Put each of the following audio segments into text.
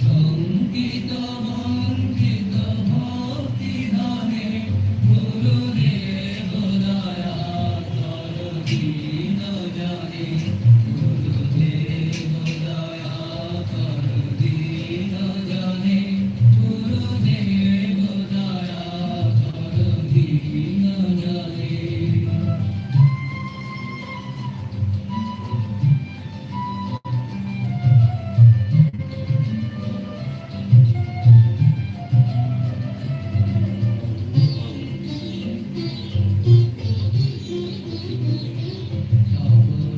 শ্রাবণ powerful.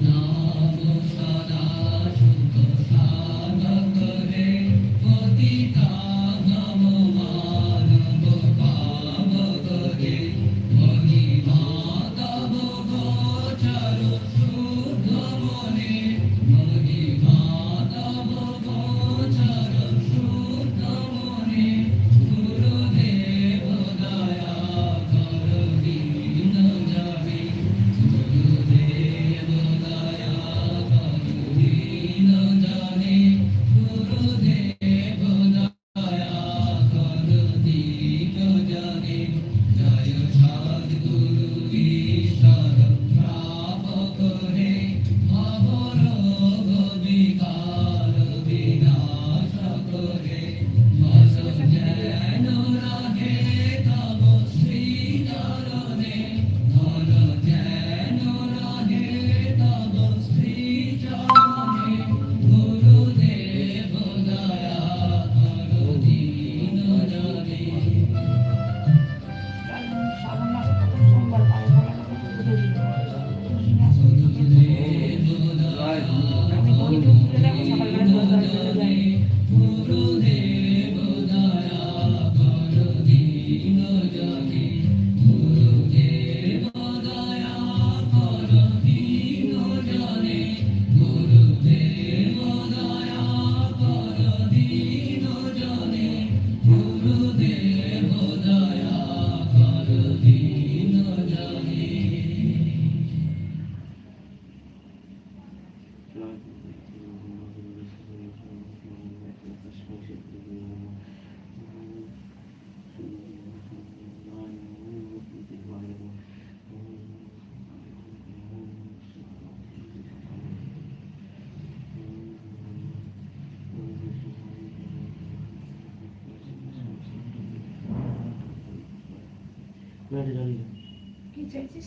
কি চাইছিস?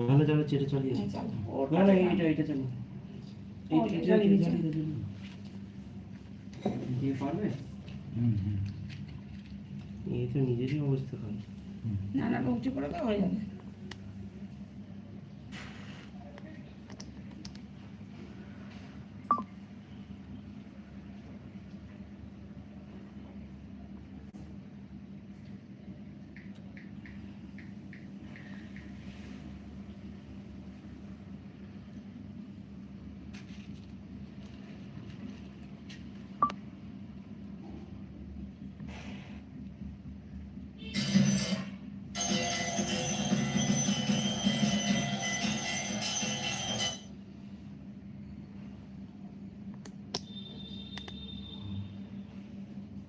ভালো যাবে চেটে চালিয়ে চল। ওর না না এইটা এইটা চালু ও, চালিয়ে দিয়ে পারবে? এই তো নিজেরই অবস্থা খারাপ। না না উঁচু করে তো হয়ে যাবে।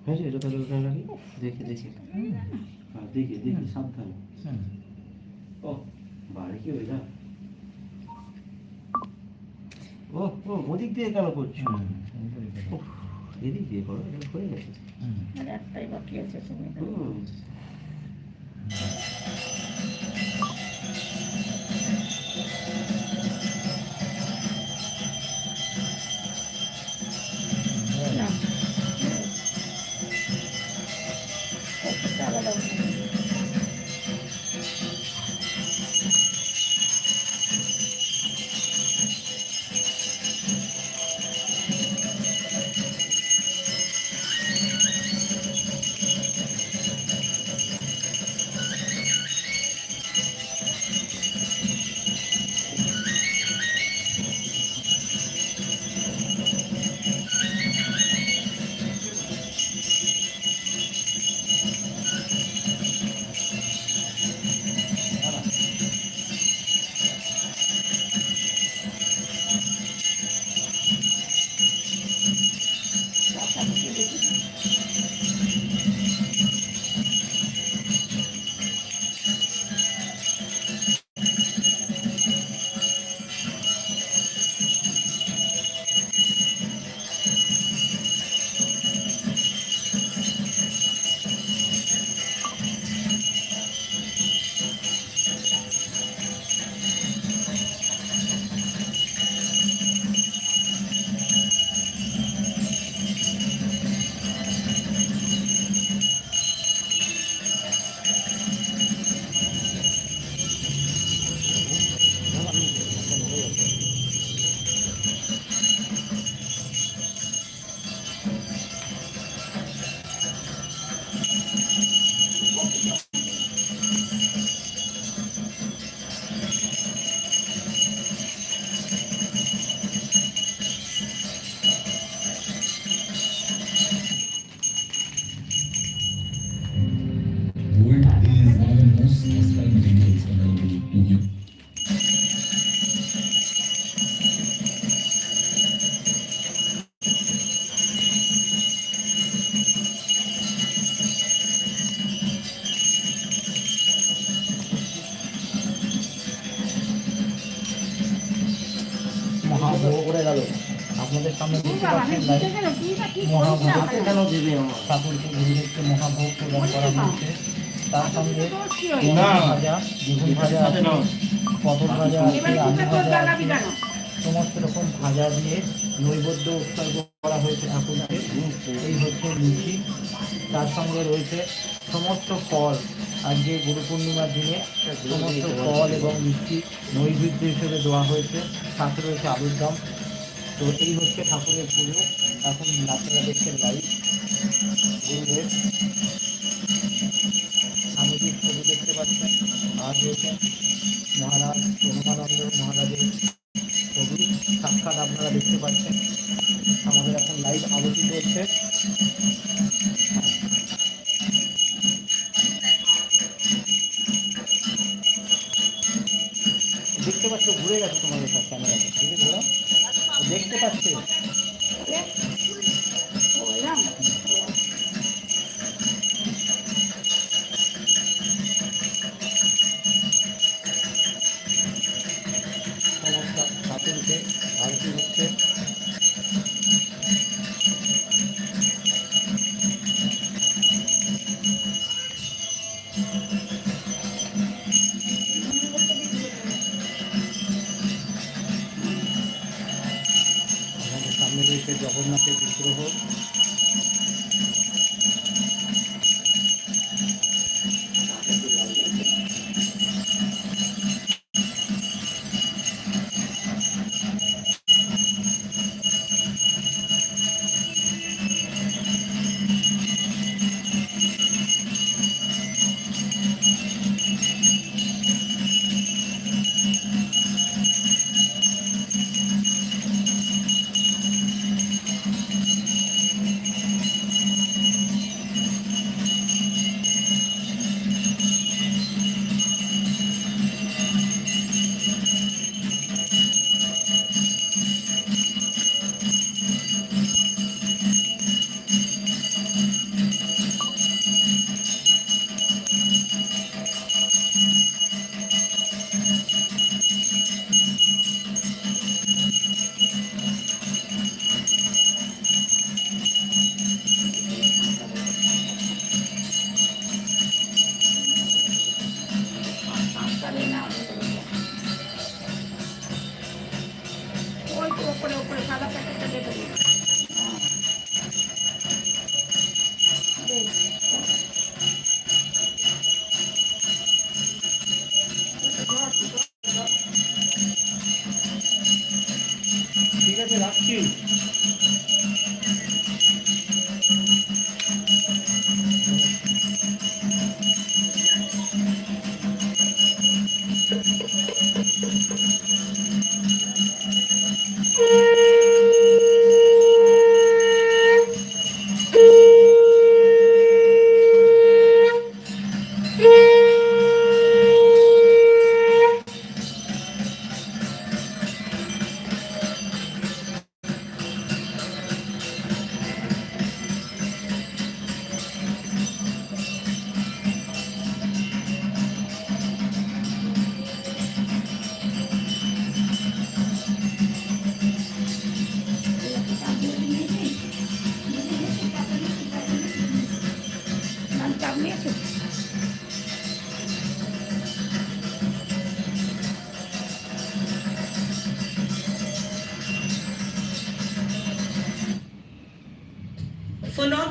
হয়েছে? এটা তাহলে ওখানে রাখি দেখে দেখে। হ্যাঁ দেখে দেখে সাবধানে। ও বাড়ি কি ওইটা ও ও ওদিক দিয়ে কেন করছ? এদিক দিয়ে করো এটা হয়ে গেছে। একটাই বাকি আছে তুমি। ঠাকুরকে করা হয়েছে তার সঙ্গে। ভাজা ভাজা ভাজা আলু ভাজা সমস্ত রকম ভাজা দিয়ে নৈবেদ্য উৎসর্গ করা হয়েছে ঠাকুরকে এই হচ্ছে লুচি তার সঙ্গে রয়েছে সমস্ত ফল আজকে গুরু পূর্ণিমার দিনে সমস্ত ফল এবং মিষ্টি নৈবেদ্য হিসেবে দেওয়া হয়েছে সাথে রয়েছে আলুর দম তো এই হচ্ছে ঠাকুরের পুজো। এখন আপনারা দেখছেন লাইভ গুরুদেব স্বামীজির ছবি দেখতে পাচ্ছেন। আর রয়েছে মহারাজ প্রণমানন্দ মহারাজের ছবি। সাক্ষাৎ আপনারা দেখতে পাচ্ছেন। আমাদের এখন লাইভ আলোচি চলছে। দেখতে পাচ্ছ, ঘুরে গেছে তোমাদের সব ক্যামেরাতে ঠিক আছে ঘোরা দেখতে পাচ্ছি। ঠাকুরকে আরতি হচ্ছে। রয়েছে জগন্নাথের বিগ্রহ Thank you.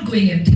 Going empty.